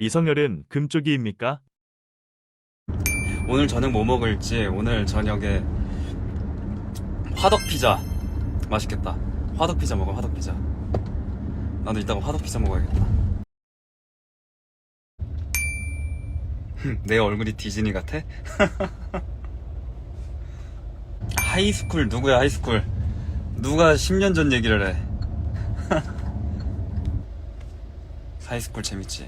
이성열은 금쪽이입니까? 오늘 저녁 뭐 먹을지 오늘 저녁에 화덕 피자 맛있겠다. 화덕 피자 먹어 화덕 피자. 나도 이따가 화덕 피자 먹어야겠다. 흠, 내 얼굴이 디즈니 같아? 하이스쿨 누구야 하이스쿨? 누가 10년 전 얘기를 해? 하이스쿨 재밌지.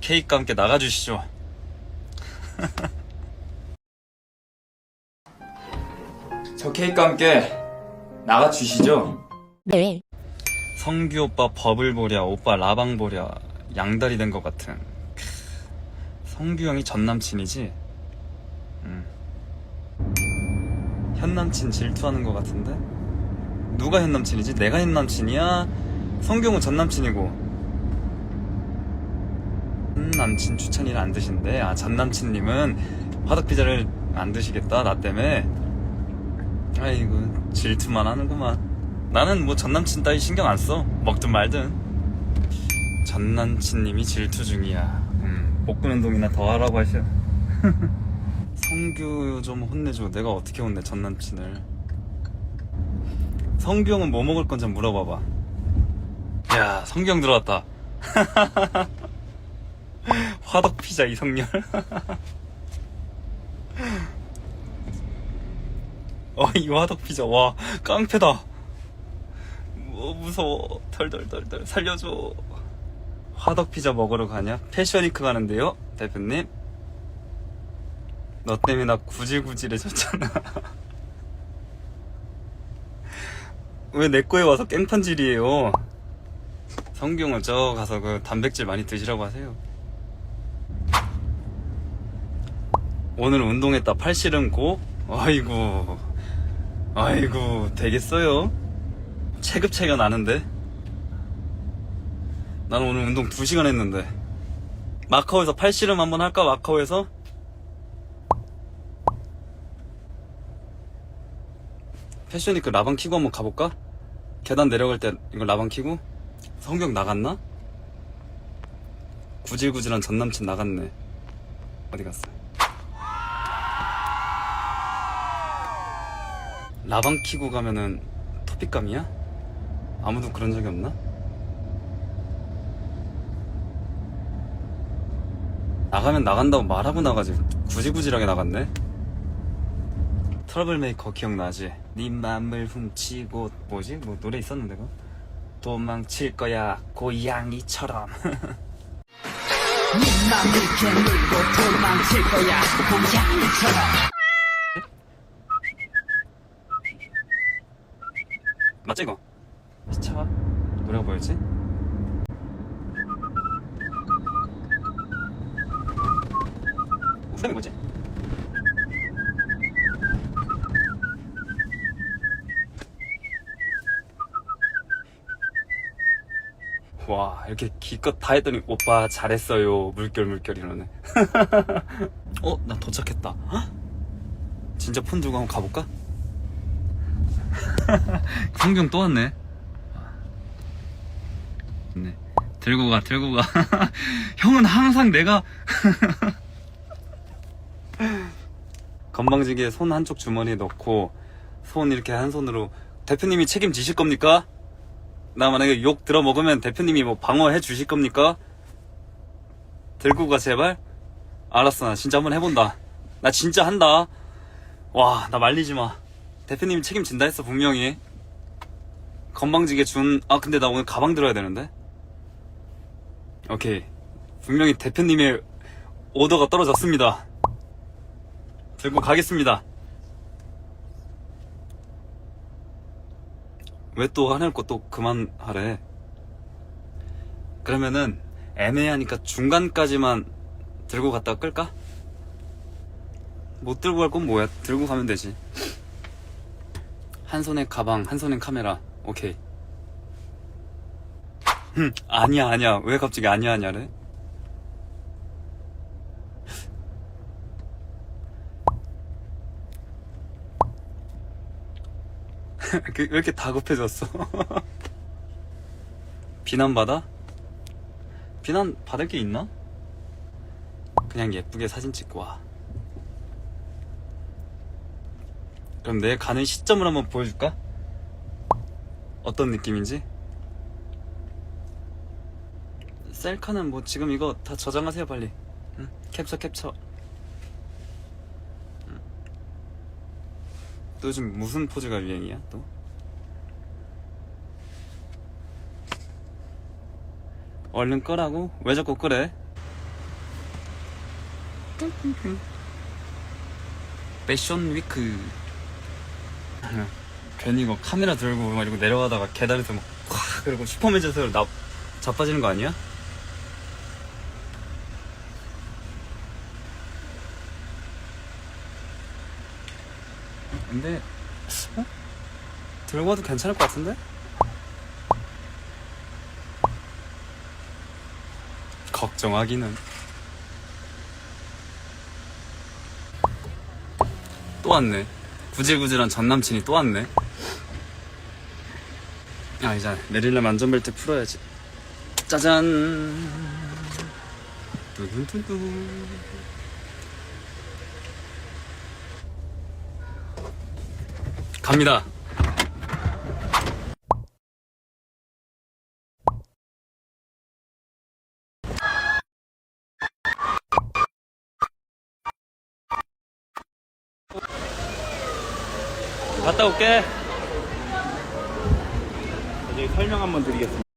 케이크와 함께 나가주시죠. 저 케이크와 함께 나가주시죠. 네. 성규 오빠 버블 보랴, 오빠 라방 보랴, 양다리 된 것 같은. 크, 성규 형이 전 남친이지? 음. 현 남친 질투하는 것 같은데? 누가 현 남친이지? 내가 현 남친이야? 성규 형은 전 남친이고. 현 남친 추천이를 안 드신대. 아, 전 남친님은 화덕 피자를 안 드시겠다, 나 때문에. 아이고, 질투만 하는구만. 나는 뭐 전 남친 따위 신경 안 써. 먹든 말든. 전 남친님이 질투 중이야. 음, 복근 운동이나 더 하라고 하셔. 성규 좀 혼내줘. 내가 어떻게 혼내, 전 남친을. 성규 형은 뭐 먹을 건지 물어봐봐. 야, 성규 형 들어왔다. 화덕 피자 이성열. 어, 이 화덕 피자. 와, 깡패다. 어, 무서워. 덜덜덜덜. 살려줘. 화덕 피자 먹으러 가냐? 패션위크 가는데요? 대표님? 너 때문에 나 구질구질해졌잖아. 왜 내 거에 와서 깽판질이에요? 성경은 저 가서 그 단백질 많이 드시라고 하세요. 오늘 운동했다 팔씨름 고? 아이고. 아이고, 되겠어요? 체급 차이가 나는데? 나는 오늘 운동 2시간 했는데. 마카오에서 팔 씨름 한번 할까, 마카오에서? 패션위크 라방 키고 한번 가볼까? 계단 내려갈 때 이거 라방 키고? 성경 나갔나? 구질구질한 전남친 나갔네. 어디 갔어? 라방 키고 가면은 토픽감이야? 아무도 그런 적이 없나? 나가면 나간다고 말하고 나가지 구질구질하게 나갔네 트러블메이커 기억나지? 네 맘을 훔치고 뭐지? 뭐 노래 있었는데 그거? 도망칠 거야 고양이처럼 맘을 깨물고 도망칠 거야 고양이처럼 맞지 이거? 시차가 노래가 뭐였지? 후렴이 뭐지? 와 이렇게 기껏 다 했더니 오빠 잘했어요 물결 물결 이러네 어? 나 도착했다 헉? 진짜 폰 들고 한번 가볼까? 성경 또 왔네. 네. 들고 가, 들고 가. 형은 항상 내가. 건방지게 손 한쪽 주머니에 넣고, 손 이렇게 한 손으로, 대표님이 책임지실 겁니까? 나 만약에 욕 들어 먹으면 대표님이 뭐 방어해 주실 겁니까? 들고 가, 제발? 알았어, 나 진짜 한번 해본다. 나 진짜 한다. 와, 나 말리지 마. 대표님이 책임진다 했어 분명히. 건방지게 준 아 근데 나 오늘 가방 들어야 되는데? 오케이. 분명히 대표님의 오더가 떨어졌습니다. 들고 가겠습니다. 왜 또 하낼 거또 그만하래? 그러면은 애매하니까 중간까지만 들고 갔다가 끌까? 못 들고 갈 건 뭐야? 들고 가면 되지 한 손에 가방, 한 손에 카메라. 오케이. 흠, 아니야, 아니야. 왜 갑자기 아니야, 아니야래? 그, 왜 이렇게 다급해졌어? 비난받아? 비난 받을 게 있나? 그냥 예쁘게 사진 찍고 와. 그럼 내 가는 시점을 한번 보여줄까? 어떤 느낌인지? 셀카는 뭐 지금 이거 다 저장하세요 빨리. 응? 캡처 캡처. 응. 또 요즘 무슨 포즈가 유행이야 또? 얼른 끄라고? 왜 자꾸 끄래? 패션 위크 괜히 이거 카메라 들고 막 이러고 내려가다가 계단에서 막콱 그리고 슈퍼맨 자세로 나 자빠지는 거 아니야? 근데 어? 들고 와도 괜찮을 것 같은데? 걱정하기는 또 왔네 구질구질한 전남친이 또 왔네. 아 이제 내리려면 안전벨트 풀어야지. 짜잔. 두둔두두 갑니다 갔다 올게 설명 한번 드리겠습니다.